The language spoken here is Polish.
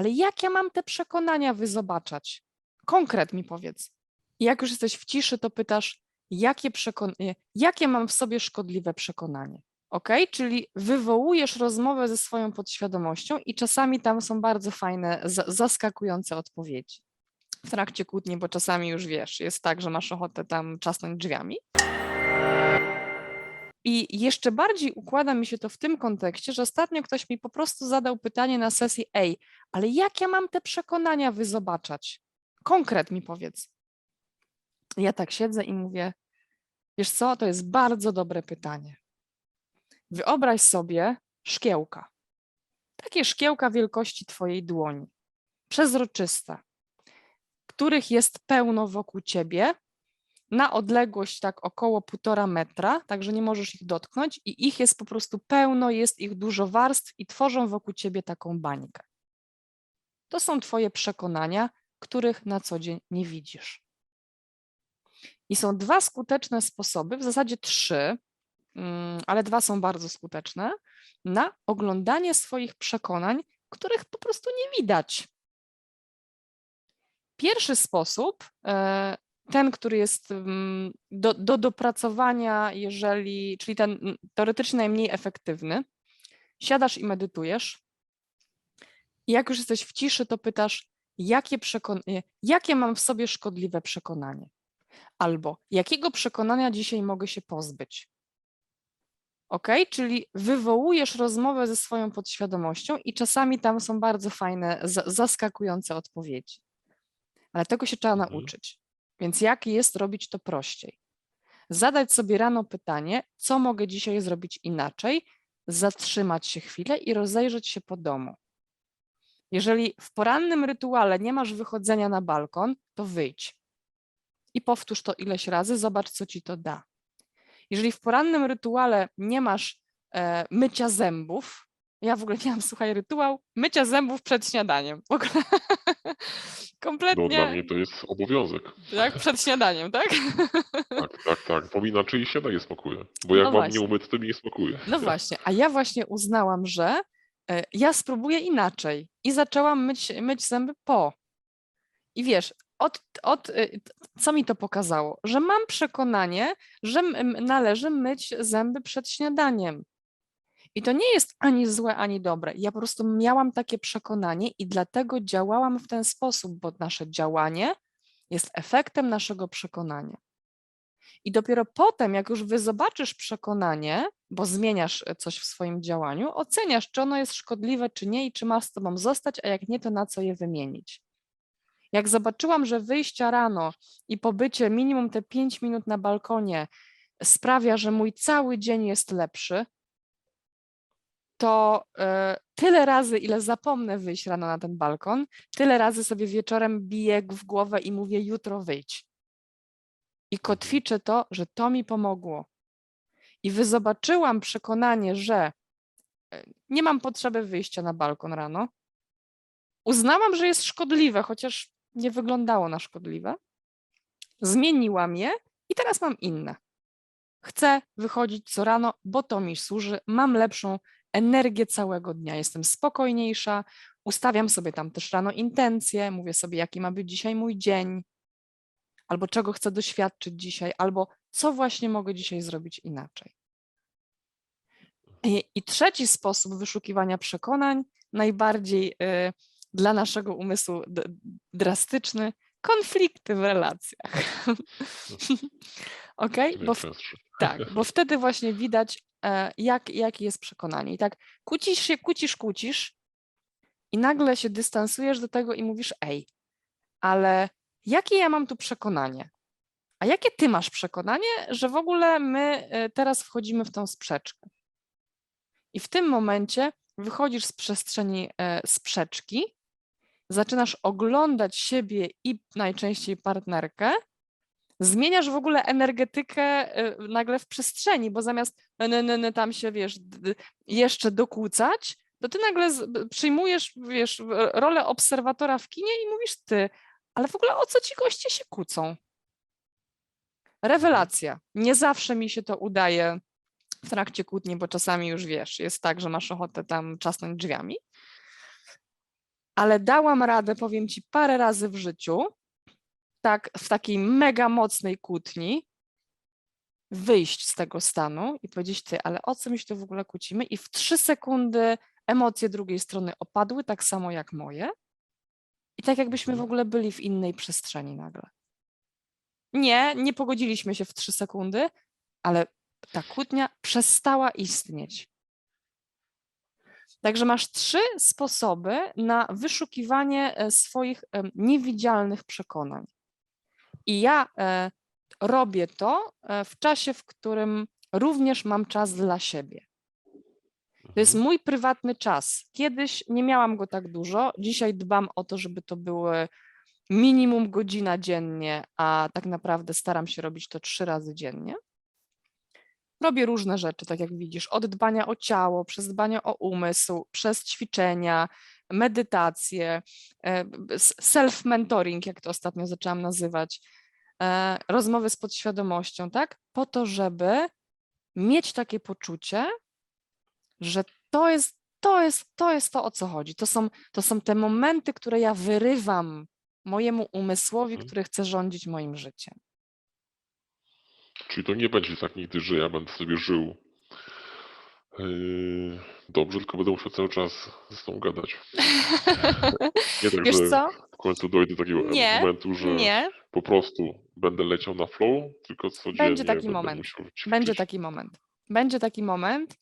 ale jak ja mam te przekonania wyzobaczać? Konkret mi powiedz. I jak już jesteś w ciszy, to pytasz, jakie, przekon- nie, jakie mam w sobie szkodliwe przekonanie? Ok? Czyli wywołujesz rozmowę ze swoją podświadomością i czasami tam są bardzo fajne, za- zaskakujące odpowiedzi w trakcie kłótni, bo czasami już wiesz, jest tak, że masz ochotę tam czasnąć drzwiami. I jeszcze bardziej układa mi się to w tym kontekście, że ostatnio ktoś mi po prostu zadał pytanie na sesji: Ej, ale jak ja mam te przekonania wyzobaczać? Konkret mi powiedz. Ja tak siedzę i mówię: Wiesz co, to jest bardzo dobre pytanie. Wyobraź sobie szkiełka. Takie szkiełka wielkości Twojej dłoni, przezroczyste, których jest pełno wokół ciebie, na odległość tak około półtora metra, także nie możesz ich dotknąć i ich jest po prostu pełno, jest ich dużo warstw i tworzą wokół ciebie taką bańkę. To są twoje przekonania, których na co dzień nie widzisz. I są dwa skuteczne sposoby, w zasadzie trzy, mm, ale dwa są bardzo skuteczne, na oglądanie swoich przekonań, których po prostu nie widać. Pierwszy sposób, e, ten, który jest mm, do, do dopracowania, jeżeli, czyli ten mm, teoretycznie najmniej efektywny, siadasz i medytujesz. I jak już jesteś w ciszy, to pytasz, jakie, nie, jakie mam w sobie szkodliwe przekonanie? Albo jakiego przekonania dzisiaj mogę się pozbyć? Ok, czyli wywołujesz rozmowę ze swoją podświadomością i czasami tam są bardzo fajne, za- zaskakujące odpowiedzi. Ale tego się trzeba Mhm. nauczyć. Więc jak jest robić to prościej? Zadać sobie rano pytanie, co mogę dzisiaj zrobić inaczej, zatrzymać się chwilę i rozejrzeć się po domu. Jeżeli w porannym rytuale nie masz wychodzenia na balkon, to wyjdź i powtórz to ileś razy, zobacz, co ci to da. Jeżeli w porannym rytuale nie masz e, mycia zębów, ja w ogóle miałam, słuchaj, rytuał mycia zębów przed śniadaniem. W ogóle No, kompletnie dla mnie to jest obowiązek. tak, przed śniadaniem, tak? Tak, tak, tak. Bo inaczej się daje smakuje. Bo jak No mam właśnie. nieumyty, to mi nie smakuje. No właśnie, a ja właśnie uznałam, że e, ja spróbuję inaczej i zaczęłam myć, myć zęby po. I wiesz, od, od, e, co mi to pokazało? Że mam przekonanie, że należy myć zęby przed śniadaniem. I to nie jest ani złe, ani dobre. Ja po prostu miałam takie przekonanie i dlatego działałam w ten sposób, bo nasze działanie jest efektem naszego przekonania. I dopiero potem, jak już wy zobaczysz przekonanie, bo zmieniasz e, coś w swoim działaniu, oceniasz, czy ono jest szkodliwe, czy nie i czy ma z tobą zostać, a jak nie, to na co je wymienić. Jak zobaczyłam, że wyjścia rano i pobycie minimum te 5 minut na balkonie sprawia, że mój cały dzień jest lepszy, to e, tyle razy, ile zapomnę wyjść rano na ten balkon, tyle razy sobie wieczorem biję w głowę i mówię: Jutro wyjdź. I kotwiczę to, że to mi pomogło. I wyzobaczyłam przekonanie, że e, nie mam potrzeby wyjścia na balkon rano. Uznałam, że jest szkodliwe, chociaż nie wyglądało na szkodliwe. Zmieniłam je i teraz mam inne. Chcę wychodzić co rano, bo to mi służy. Mam lepszą energię całego dnia. Jestem spokojniejsza. Ustawiam sobie tam też rano intencje. Mówię sobie, jaki ma być dzisiaj mój dzień, albo czego chcę doświadczyć dzisiaj, albo co właśnie mogę dzisiaj zrobić inaczej. I, i trzeci sposób wyszukiwania przekonań, najbardziej y, dla naszego umysłu drastyczny, konflikty w relacjach. ok? Bo w, tak, bo wtedy właśnie widać, jak, jakie jest przekonanie. I tak kłócisz się, kłócisz, kłócisz i nagle się dystansujesz do tego i mówisz, ej, ale jakie ja mam tu przekonanie? A jakie ty masz przekonanie, że w ogóle my e, teraz wchodzimy w tą sprzeczkę? I w tym momencie wychodzisz z przestrzeni e, sprzeczki, zaczynasz oglądać siebie i najczęściej partnerkę, zmieniasz w ogóle energetykę e, nagle w przestrzeni, bo zamiast tam się, wiesz, jeszcze dokłócać, to ty nagle przyjmujesz, wiesz, rolę obserwatora w kinie i mówisz ty, ale w ogóle o co ci goście się kłócą? Rewelacja. Nie zawsze mi się to udaje w trakcie kłótni, bo czasami już wiesz, jest tak, że masz ochotę tam czasnąć drzwiami. ale dałam radę, powiem ci, parę razy w życiu, tak w takiej mega mocnej kłótni, wyjść z tego stanu i powiedzieć, ty, ale o co my się tu w ogóle kłócimy? I w trzy sekundy emocje drugiej strony opadły, tak samo jak moje. I tak jakbyśmy w ogóle byli w innej przestrzeni nagle. Nie, nie pogodziliśmy się w trzy sekundy, ale ta kłótnia przestała istnieć. Także masz trzy sposoby na wyszukiwanie e, swoich niewidzialnych przekonań. I ja e, robię to e, w czasie, w którym również mam czas dla siebie. To jest Mhm. mój prywatny czas. Kiedyś nie miałam go tak dużo. Dzisiaj dbam o to, żeby to były minimum godzina dziennie, a tak naprawdę staram się robić to trzy razy dziennie. Robię różne rzeczy, tak jak widzisz, od dbania o ciało, przez dbanie o umysł, przez ćwiczenia, medytację, e, self-mentoring, jak to ostatnio zaczęłam nazywać, rozmowy z podświadomością, tak? Po to, żeby mieć takie poczucie, że to jest, to jest, to jest to, o co chodzi. To są, to są te momenty, które ja wyrywam mojemu umysłowi, Mhm. który chce rządzić moim życiem. Czyli to nie będzie tak nigdy, że ja będę sobie żył yy, dobrze, tylko będę musiał cały czas z tą gadać. Nie tak, Wiesz że co? w końcu dojdę do takiego Nie, momentu, że Nie, po prostu będę leciał na flow, tylko codziennie taki będę moment. będzie taki moment. Będzie taki moment,